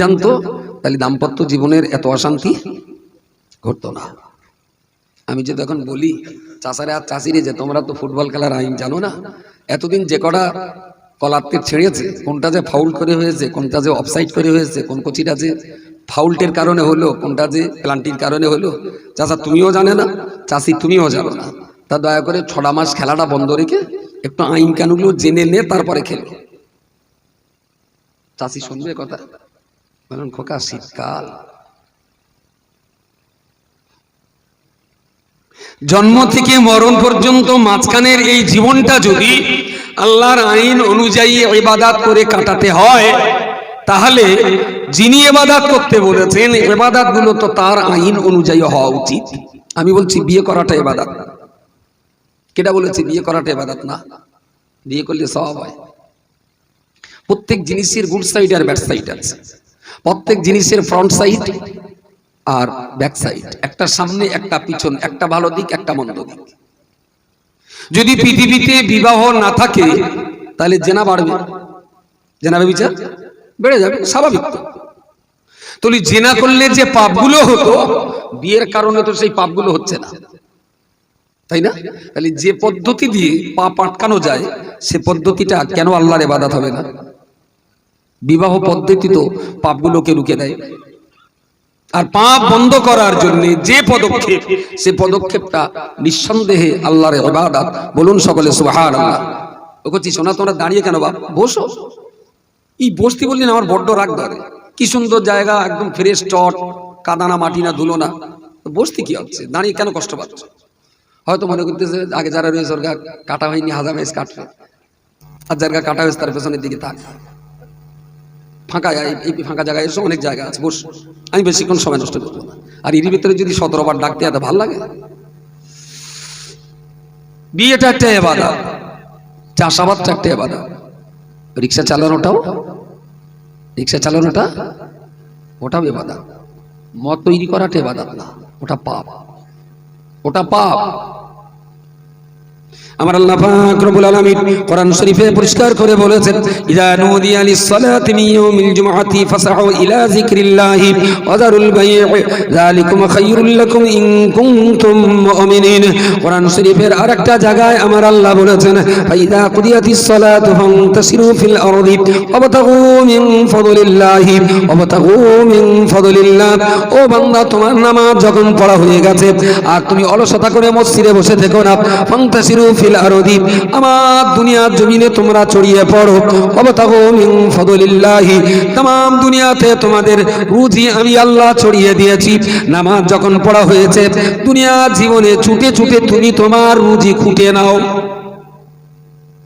জানতো, তাহলে দাম্পত্য জীবনের এত অশান্তি ঘটতো না। আমি যদি এখন বলি, চাষারে আর চাষিরে যে, তোমরা তো ফুটবল খেলার আইন জানো না। এতদিন যে কটা কলারকে ছেড়েছে, কোনটা যে ফাউল করে হয়েছে, কোনটা যে অফসাইড করে হয়েছে, কোন কোচিটা যে ফাউলটের কারণে হলো, কোনটা যে প্লান্টির কারণে হলো, চাষা তুমিও জানে না, চাষি তুমিও জানো না। তা দয়া করে ছটা মাস খেলাটা বন্ধ রেখে একটু আইন কানুনগুলো জেনে নে, তারপরে খেলো। চাষি শুনবে কথা? বলুন খোকা শীতকাল। জন্ম থেকে মরণ পর্যন্ত মাঝখানের এই জীবনটা যদি আল্লাহর আইন অনুযায়ী ইবাদাত করে কাটাতে হয়, তাহলে যিনি এবাদাত করতে বলেছেন এবাদাতগুলো তো তার আইন অনুযায়ী হওয়া উচিত। আমি বলছি, বিয়ে করাটা এবাদাত কেটা বলেছে, বিয়ে করাটা এবাদাত না? বিয়ে করলে সব হয়। প্রত্যেক জিনিসের গুড সাইড আর ব্যাড সাইড আছে। প্রত্যেক জিনিসের ফ্রন্ট সাইড আর ব্যাক সাইড একটা সামনে, একটা পিছন, একটা ভালো দিক, একটা মন্দ দিক। যদি পৃথিবীতে বিবাহ না থাকে, তাহলে জেনা বাড়বে। জেনাবে বিচার? বেড়ে যাবে, স্বাভাবিক তো। তাহলে জেনা করলে যে পাপগুলো হতো, বিয়ের কারণে তো সেই পাপগুলো হচ্ছে না। তাই না? তাহলে যে পদ্ধতি দিয়ে পাপ আটকানো যায়, সে পদ্ধতিটা কেন আল্লাহর এবাদাত হবে না? বিবাহ পদ্ধতি তো পাপগুলোকে রুখে দেয়। আর পাপ বন্ধ করার জন্য যে পদক্ষেপ, সে পদক্ষেপটা নিঃসন্দেহে আল্লাহর ইবাদত। বলুন সকলে, সুবহানাল্লাহ। ও কচ্ছি সোনা, তোমরা দাঁড়িয়ে কেন বাপ বসো। এই বসতি বললেন, আমার বড্ড রাগ ধরে। কি সুন্দর জায়গা, একদম ফ্রেশ চট কাদানা মাটি না, ধুলো না। বসতি কি হচ্ছে? দাঁড়িয়ে কেন কষ্ট পাচ্ছ? হয়তো মনে করতেছে, আগে যারা রয়েছে, ওর কাটা হয়নি, হাজার মেস কাটবে আর যার কাটা হয়েছে, তার পেছনের দিকে থাক ফাঁকা এই ফাঁকা জায়গায় এসে, অনেক জায়গা আছে, বস। আমি বেশিক্ষণ সময় নষ্ট করব না। আর এর ভিতরে যদি সতেরো বার ডাকতে এত ভালো লাগে? বিয়েটা একটা এবাদা চাষাবাদটা একটা এবাদা রিক্সা চালানোটাও? রিক্সা চালানোটা? ওটাও এবাদা মদ তৈরি করাটা এবাদাত না। ওটা পাপ। ওটা পাপ। আমার আল্লাহ পাক রব্বুল আলামিন কোরআন শরীফে পরিষ্কার করে বলেছেন ইযা নুদিয়া লিস-সালাতি মিন ইয়াউমিল জুমআতি ফাসআউ ইলা যিকরিল্লাহি ওয়া যারুল বাই' যালিকুম খায়রুল লাকুম ইন কুনতুম মুমিনিন। কোরআন শরীফের আরেকটা জায়গায় আমার আল্লাহ বলেছেন, ফাইদা কুদিয়াতিস সালাতু ফান্তাসিরু ফিল আরদি, ওয়াবতাগু মিন ফাদলিল্লাহি, ওয়াবতাগু মিন ফাদলিল্লাহ। ও বান্দা, তোমার নামাজ যখন পড়া হয়ে গেছে, আর তুমি অলসতা করে মসজিদে বসে থেকো না, ফান্তাসিরু ফিল ছুটে ছুটে তুমি তোমার রুজি নাও।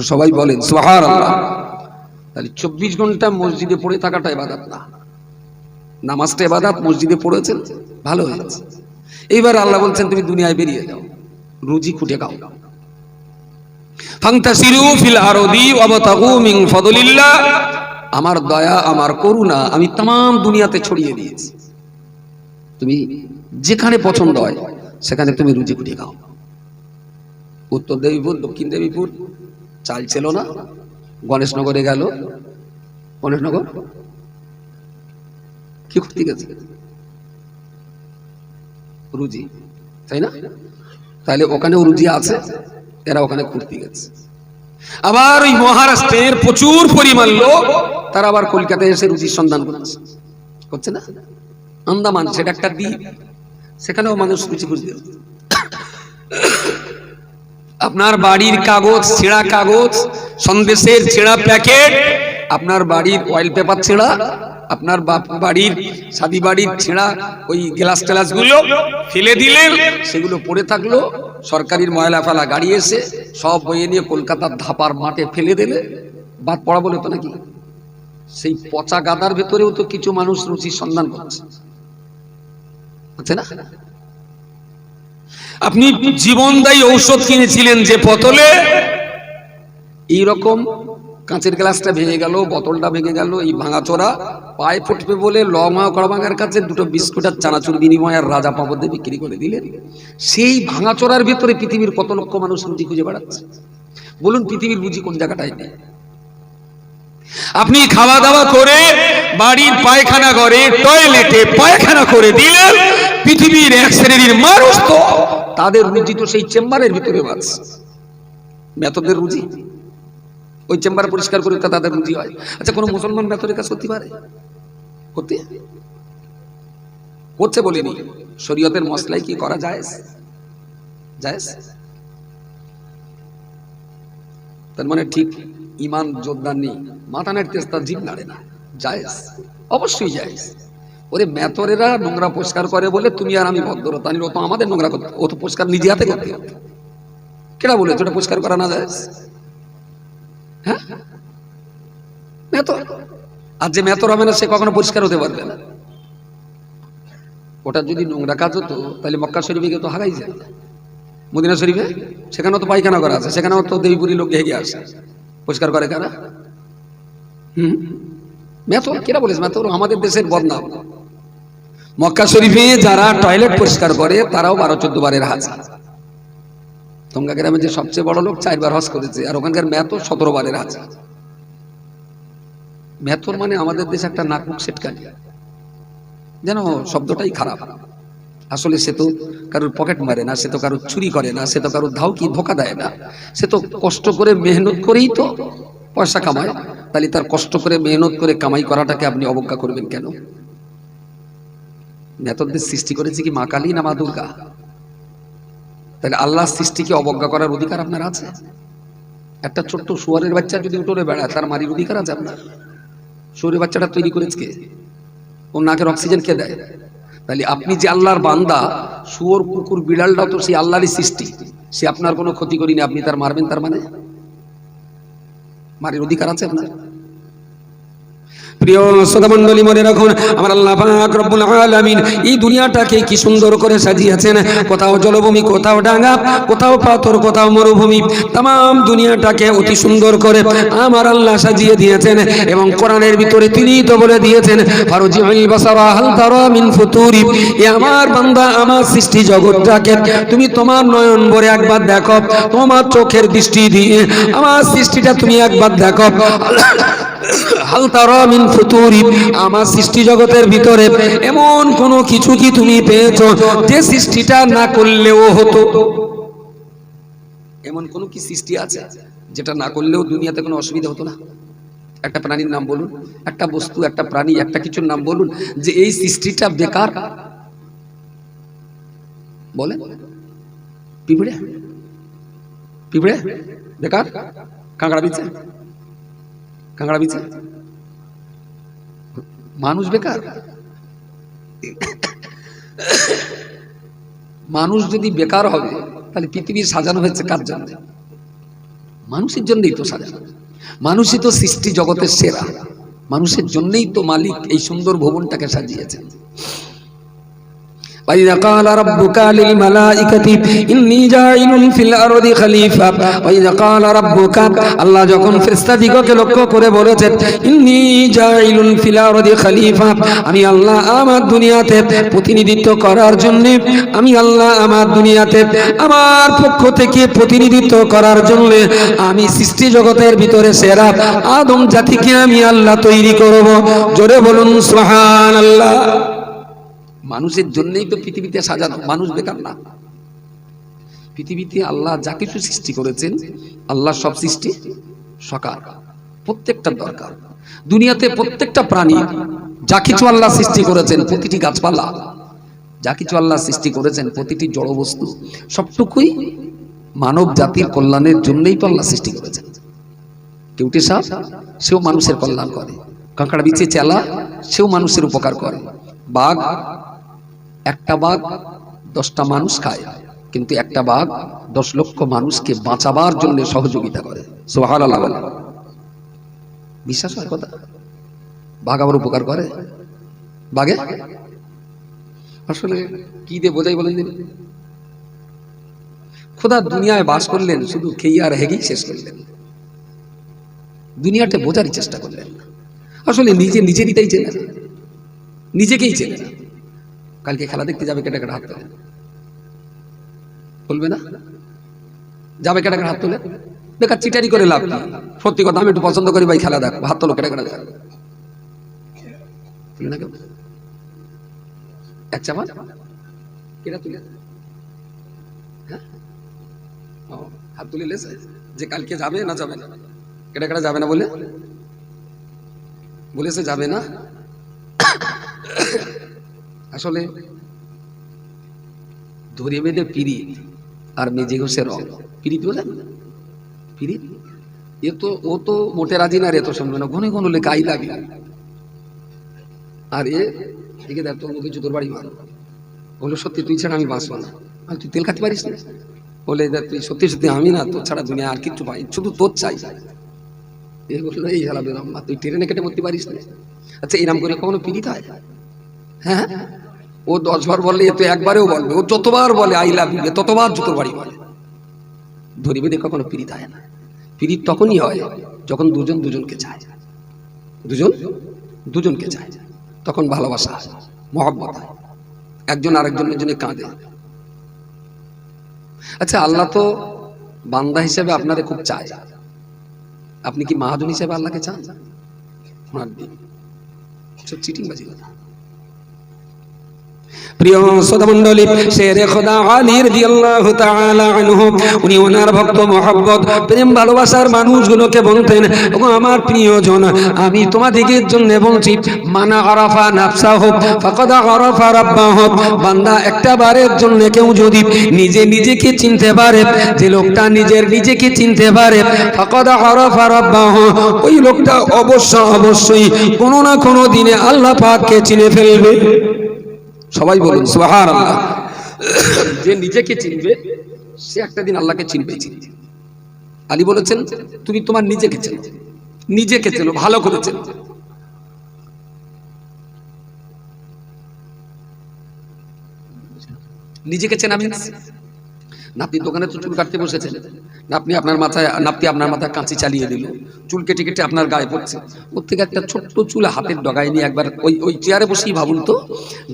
সবাই বলেন তাহলে চব্বিশ ঘণ্টা মসজিদে পড়ে থাকাটা এবাদাত না। নামাজটা এবাদাত মসজিদে পড়েছেন, ভালো হয়েছে। এইবার আল্লাহ বলছেন, তুমি দুনিয়ায় বেরিয়ে যাও। রুজি খুঁটে খাও। আমার দয়া, আমার করুণা আমি তাম দুনিয়াতে ছড়িয়ে দিয়েছি। তুমি যেখানে পছন্দ হয়, সেখানে তুমি রুজি খুঁজে খাও। উত্তর দেবীপুর, দক্ষিণ দেবীপুর, চাল ছিল না গণেশনগরে গেল। গণেশনগর কি করতে গেছে? রুজি, তাই না? তাহলে ওখানেও রুজি আছে। এরা ওখানে ঘুরতে গেছে। আবার ওই মহারাষ্ট্রের প্রচুর পরিমাণ লোক, তারা আবার কলকাতায় এসে রুচির সন্ধান করছে। করছে না? আন্দামান সেটা একটা দ্বীপ। সেখানেও মানুষ রুচি খুঁজতে। আপনার বাড়ির কাগজ, ছেঁড়া কাগজ, সন্দেশের ছেঁড়া প্যাকেট, আপনার বাড়ির অয়েল পেপার ছেঁড়া, আপনার বাড়ির, সাদি বাড়ির ছেঁড়া ওই গ্লাস টেলাসগুলো ফেলে দিলেন, সেগুলো পড়ে থাকল সরকারির ময়লা ফেলা গাড়ি এসে সব বইয়ে নিয়ে কলকাতার ধাপার মাঠে ফেলে দিলে। বাদ পড়া বলে তো নাকি? সেই পচা গাদার ভেতরেও তো কিছু মানুষ রুচির সন্ধান করছে। না? আপনি জীবনদায়ী ঔষধ কিনেছিলেন যে বোতলে এইরকম কাঁচের গ্লাসটা ভেঙে গেল, বোতলটা ভেঙে গেল, এই ভাঙাচোরা পায়ে ফুটবে বলে লমা কড়াভাঙার কাছে দুটো বিস্কুট আর চানাচুর বিনিময় আর রাজা পাপদে বিক্রি করে দিলেন। সেই ভাঙাচোরার ভিতরে পৃথিবীর কত লক্ষ মানুষ রুজি খুঁজে বেড়াচ্ছে? বলুন, পৃথিবীর রুজি কোন জায়গাটায় নেই? আপনি খাওয়া দাওয়া করে বাড়ির পায়খানা করে টয়লেটে পায়খানা করে দিলেন, পৃথিবীর এক শ্রেণির মানুষ তো তাদের রুজি তো সেই চেম্বারের ভিতরে বাস মেথদের রুজি ওই চেম্বার পরিষ্কার করে তাদের রুজি হয়। আচ্ছা কোনো মুসলমান মেথদের কাজ করতে পারে? করতে করছে বলিনি। শরীয়তের মশলাই কি করা যায় যায় তার মানে ঠিক ইমান যোদ্ধা নেই। মাথা নাড়তে তার জীব নাড়ে না। জায়েজ। অবশ্যই জায়েজ। ওরে মেথরেরা নোংরা পরিষ্কার করে বলে, তুমি আর আমি ভদ্রতা ও তো আমাদের নোংরা করতে ও তো পরিষ্কার নিজে হাতে করতে কেনা বলে ওটা পরিষ্কার করা না যায় হ্যাঁ? মেথর আর যে মেথর হবে না সে কখনো পরিষ্কার হতে পারবে না। ওটা যদি নোংরা কাজ হতো, তাহলে মক্কা শরীফে গিয়ে তো হারাই যায়। মদিনা শরীফে? সেখানেও তো পায়খানা করা আছে, সেখানেও তো দেবীপুরি লোক ঘেগে আসে। পরিষ্কার করে কারা? হুম? মেথর কেরা বলেছে মেথর আমাদের দেশের বদনাম। মক্কা শরীফে যারা টয়লেট পরিষ্কার করে, তারাও বারো চোদ্দ বারের হাজ। তোমরা গ্রামে যে সবচেয়ে বড় লোক, চারবার হজ করেছে, আর ওখানকার মেথর সতেরো বারের হাজ। মেথর মানে আমাদের দেশে একটা নাকুক সেটকানি যেন শব্দটাই খারাপ। আসলে সে তো কারোর পকেট মারে না, সে তো কারোর চুরি করে না, সে তো কারোর ধাউকি ধোকা দেয় না। সে তো কষ্ট করে মেহনত করেই তো পয়সা কামায়। তাহলে তার কষ্ট করে মেহনত করে কামাই করাটাকে আপনি অবজ্ঞা করবেন কেন? মেথরদের সৃষ্টি করেছে কি মা কালী না মা দুর্গা? তাহলে আল্লাহ সৃষ্টিকে অবজ্ঞা করার অধিকার আপনার আছে? একটা ছোট্ট শুয়ারের বাচ্চা যদি উঠোরে বেড়ায়, তার মারির অধিকার আছে আপনার? শুয়ারের বাচ্চাটা তৈরি করেছে কে? ওর নাকের অক্সিজেন কে দেয়? তাহলে আপনি যে আল্লাহর বান্দা, শুয়োর, কুকুর, বিড়ালটাও তো সেই আল্লাহরই সৃষ্টি। সে আপনার কোনো ক্ষতি করিনি, আপনি তার মারবেন তার মানে? মারের অধিকার আছে আপনার? প্রিয় শ্রোতা মণ্ডলী মনে রাখুন, আমার আল্লাহ পাক রব্বুল আলামিন এই দুনিয়াটাকে কি সুন্দর করে সাজিয়েছেন। কোথাও জলভূমি, কোথাও ডাঙ্গা, কোথাও পাথর, কোথাও মরুভূমি, তাম দুনিয়াটাকে অতি সুন্দর করে আমার আল্লাহ সাজিয়ে দিয়েছেন এবং কোরআনের ভিতরে তিনি তো বলে দিয়েছেন মিন এ আমার বান্দা, আমার সৃষ্টি জগৎটাকে তুমি তোমার নয়ন ভরে একবার দেখো, তোমার চোখের দৃষ্টি দিয়ে আমার সৃষ্টিটা তুমি একবার দেখো। হাল তারা মিন ফুতুরি, আমার সৃষ্টি জগতের ভিতরে এমন কোন কিছু কি তুমি পেয়েছ যে সৃষ্টিটা না করলেও হতো? এমন কোন কি সৃষ্টি আছে যেটা না করলেও দুনিয়াতে কোনো অসুবিধা হতো না? একটা প্রাণীর নাম বলুন, একটা বস্তু, একটা প্রাণী, একটা কিছুর নাম বলুন যে এই সৃষ্টিটা বেকার। বলে পিঁপড়ে? পিঁপড়ে? বেকার? কাঁকড়া বিছে কাঁকড়া বিছে মানুষ বেকার? মানুষ যদি বেকার হবে, তাহলে পৃথিবী সাজানো হয়েছে কার জন্য? মানুষের জন্যই তো সাজানো। মানুষই তো সৃষ্টি জগতের সেরা। মানুষের জন্যই তো মালিক এই সুন্দর ভবনটাকে সাজিয়েছেন। وإذا قال ربك للملائكة إني جاعل في الأرض خليفة وإذا قال ربك আল্লাহ যখন ফেরেশতাদিগকে লক্ষ্য করে বলেছেন ইন্নি জাইলুন ফিল আরদি খলিফা আমি আল্লাহ আমার দুনিয়াতে প্রতিনিধিত্ব করার জন্য আমি আল্লাহ আমার দুনিয়াতে আমার পক্ষ থেকে প্রতিনিধিত্ব করার জন্য আমি সৃষ্টি জগতের ভিতরে সেরা আদম জাতিকে আমি আল্লাহ তৈরি করব জোরে বলুন সুবহানাল্লাহ মানুষের জন্যই তো পৃথিবীতে সাজানো মানুষ বেকার না। পৃথিবীতে আল্লাহ যা কিছু সৃষ্টি করেছেন, আল্লাহ সব সৃষ্টি সকার প্রত্যেকটা দরকার। দুনিয়াতে প্রত্যেকটা প্রাণী যা কিছু আল্লাহ সৃষ্টি করেছেন, প্রতিটি গাছপালা যা কিছু আল্লাহ সৃষ্টি করেছেন, প্রতিটি জড় বস্তু সবটুকুই মানব জাতির কল্যাণের জন্যই তো আল্লাহ সৃষ্টি করেছেন। কেউটি সাপ সেও মানুষের কল্যাণ করে। কাঁকড়া বিছে চেলা, সেও মানুষের উপকার করে। বাঘ একটা বাঘ দশটা মানুষ খায়, কিন্তু একটা বাঘ দশ লক্ষ মানুষকে বাঁচাবার জন্য সহযোগিতা করে। সোহার বিশ্বাস হয় কথা? বাঘ আবার উপকার করে? বাঘে? আসলে কি দিয়ে বোঝাই বলেন দিন খোদা দুনিয়ায় বাস করলেন, শুধু খেয়ে আর হেগেই শেষ করলেন। দুনিয়াটা বোঝারই চেষ্টা করলেন আসলে নিজে নিজেরইটাই চেনে। না নিজেকেই চেনে। কালকে খেলা দেখতে যাবে কেটে কেটে হাত তোলে। বলবে না? যাবে কেটে কেটে হাত তোলে? বেকার চিটারি করে লাভ সত্যি কথা, আমি একটু পছন্দ করি ভাই, খেলা দেখ, হাত তোলো, কেটে কেটে দেখ হ্যাঁ? যে কালকে যাবে না যাবে? না কেটে কেটে যাবে না বলে? বলেছে যাবে না? আসলে ধরে বেঁধে পিরিত আর মেজে ঘষে রং। পিরিত বোঝেন? পিরিত এ তো, ও তো মোটে রাজি না রে তো শুনবে না ঘনে ঘন লেখা, আই লাভ আর এ একে দেখ, তোর মুখে জুতোর বাড়ি মারো। বলল, সত্যি, তুই ছাড়া আমি বাঁচবো না। আর, তুই তেল খাতে পারিস না? বলে, দেখ, তুই সত্যি সত্যি, আমি না, তোর ছাড়া দুনিয়া আর কিচ্ছু পাই, শুধু তোর চাই। এ বলল, এই হালাবে রম্মা তুই ট্রেনে কেটে মরতে পারিস না? আচ্ছা এরম করে কখনো পীড়িত হয় হ্যাঁ ও দশবার বললে, এ তো একবারেও বলবে। ও যতবার বলে, আই লাভ ইউ ততবার জুতোর বাড়ি বলে। ধরি বেঁধে কখনো পীড়িত হয় না। পীড়িত তখনই হয় যখন দুজন দুজনকে চায়। দুজন দুজনকে চায়। তখন ভালোবাসা হয় মহব্বত হয়। একজন আরেকজনের জন্য কাঁদে। আচ্ছা আল্লাহ তো বান্দা হিসেবে আপনারে খুব চায়। আপনি কি মাহাজন হিসেবে আল্লাহকে চান? ওনার দিন। চিটিং বাজি কথা। প্রিয় শ্রোতামণ্ডলী, শেরে খোদা আলী রাদিয়াল্লাহু তাআলা আনহু, উনি ওনার ভক্ত প্রেম ভালোবাসার মানুষগুলোকে বলতেন ও আমার প্রিয়জন, আমি তোমাদিগের জন্য বলছি, মানা আরাফা ফাকাদ আরাফা বান্দা একটা বারের জন্য কেউ যদি নিজে নিজেকে চিনতে পারে, যে লোকটা নিজের নিজেকে চিনতে পারে, ফাকাদ আরাফা রাব্বাহ ওই লোকটা অবশ্য অবশ্যই কোনো না কোনো দিনে আল্লাহ পাককে চিনে ফেলবে। সবাই বলুন সোহার আল্লাহ যে নিজেকে চিনবে সে একটা দিন আল্লাহকে চিনবে। চিনবে আলী বলেছেন তুমি তোমার নিজেকে চেনো। নিজেকে চেনো ভালো করে চেনো। নিজেকে চেনা মিন্স নাপনি দোকানে তো চুল কাটতে বসেছেন নাপনি আপনার মাথায় নাপতি আপনার মাথায় কাঁচি চালিয়ে দিল। চুল কেটে কেটে আপনার গায়ে পড়ছে। ওর থেকে একটা ছোট্ট চুল হাতের ডগায় নিয়ে একবার ওই ওই চেয়ারে বসেই ভাবুন তো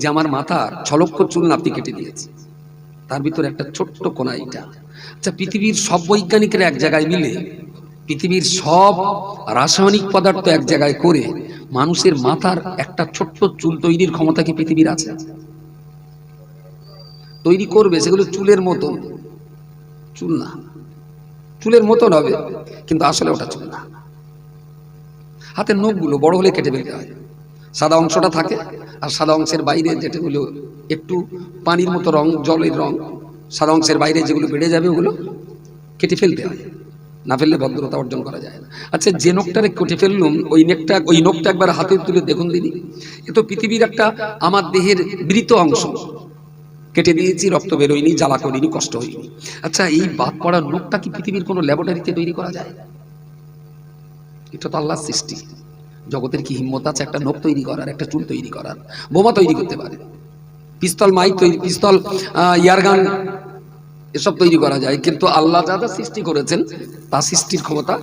যে আমার মাথার ছ লক্ষ চুল নাপতি কেটে দিয়েছে। তার ভিতরে একটা ছোট্ট কোনা এটা আচ্ছা পৃথিবীর সব বৈজ্ঞানিকরা এক জায়গায় মিলে, পৃথিবীর সব রাসায়নিক পদার্থ এক জায়গায় করে মানুষের মাথার একটা ছোট্ট চুল তৈরির ক্ষমতা কি পৃথিবীর আছে? তৈরি করবে সেগুলো চুলের মতন চুল না। চুলের মতন হবে, কিন্তু আসলে ওটা চুল না। হাতের নখগুলো বড় হলে কেটে ফেলতে হয়। সাদা অংশটা থাকে, আর সাদা অংশের বাইরে যেটাগুলো একটু পানির মতো রং, জলের রং, সাদা অংশের বাইরে যেগুলো বেড়ে যাবে ওগুলো কেটে ফেলতে হয়। না ফেললে ভদ্রতা অর্জন করা যায় না। আচ্ছা যে নখটারে কেটে ফেললুম, ওই নেকটা, ওই নখটা একবার হাতে তুলে দেখুন দিদি। এ তো পৃথিবীর একটা আমার দেহের মৃত অংশ। কেটে দিয়েছি, রক্ত বেরোয়নি, জ্বালা করিনি, কষ্ট হয়নি। আচ্ছা এই বাদ পড়ার লোকটা কি পৃথিবীর কোনো ল্যাবরেটরিতে তৈরি করা যায়? এটা তো আল্লাহর সৃষ্টি। জগতের কি হিম্মত আছে একটা নখ তৈরি করার, একটা চুল তৈরি করার? বোমা তৈরি করতে পারে। পিস্তল, মাইক তৈরি, পিস্তল ইয়ারগান এসব তৈরি করা যায়। কিন্তু আল্লাহ যা যা সৃষ্টি করেছেন, তা সৃষ্টির ক্ষমতা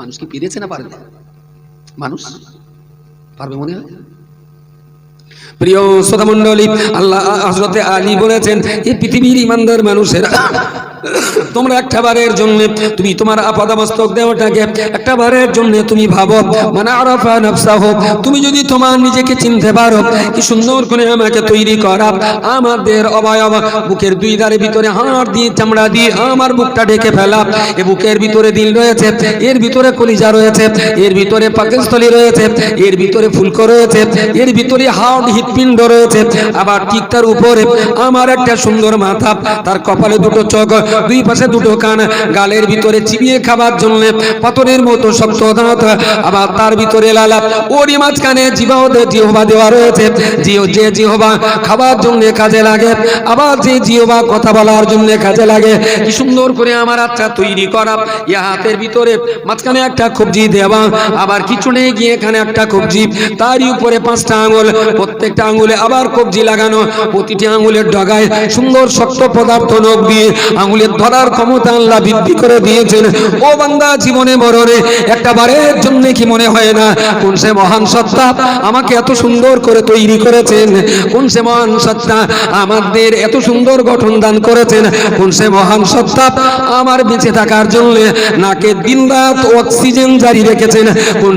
মানুষকে পেরেছে না পারবে মানুষ পারবে মনে হয়? প্রিয় শ্রোতামণ্ডলী আল্লাহ হজরতে আলী বলেছেন এই পৃথিবীর ইমানদার মানুষেরা তোমরা একটা বারের জন্য তুমি তোমার আপাদাবস্তক দেওয়াটাকে একটা বারের জন্য তুমি ভাবো মানে আরাফা নাফসাহ তুমি যদি তোমার নিজেকে চিনতে পারো, কি সুন্দর করে আমাকে তৈরি করা, আমাদের অবয়ব বুকের দুই ধারে ভিতরে হাড় দিয়ে চামড়া দিয়ে আমার বুকটা ঢেকে ফেলা, এ বুকের ভিতরে দিল রয়েছে, এর ভিতরে কলিজা রয়েছে, এর ভিতরে পাকিস্তলি রয়েছে, এর ভিতরে ফুলকো রয়েছে, এর ভিতরে হাড় হৃৎপিণ্ড রয়েছে, আবার ঠিক তার উপরে আমার একটা সুন্দর মাথা, তার কপালে দুটো চোখ দুই পাশে দুটো কান গালের ভিতরে চিবিয়ে খাবার জন্য পাথরের মতো শক্ত দাঁত, আবার তার ভিতরে লালা ওরই মাঝখানে জিবাও জিহবা দেওয়া রয়েছে। জিও যে জিহবা খাবার জন্য কাজে লাগে, আবার যে জিহবা কথা বলার জন্য কাজে লাগে। কি সুন্দর করে আমার আচ্ছা তৈরি করা ইয়া হাতের ভিতরে মাঝখানে একটা কবজি দেওয়া, আবার কিছুনে গিয়ে এখানে একটা কবজি, তারই উপরে পাঁচটা আঙুল, প্রত্যেকটা আঙুলে আবার কবজি লাগানো, প্রতিটি আঙুলের ডগায় সুন্দর শক্ত পদার্থ নখ দিয়ে আঙুল আঙুলের ধরার ক্ষমতা আল্লাহ বৃদ্ধি করে দিয়েছেন। ও বান্দা, জীবনে মরণে একটা বারের জন্য কি মনে হয় না? কোন সে মহান সত্তা আমাকে এত সুন্দর করে তৈরি করেছেন? কোন সে মহান সত্তা আমাদের এত সুন্দর গঠন দান করেছেন? কোন সে মহান সত্তা আমার বেঁচে থাকার জন্য নাকে দিন রাত অক্সিজেন জারি রেখেছেন? কোন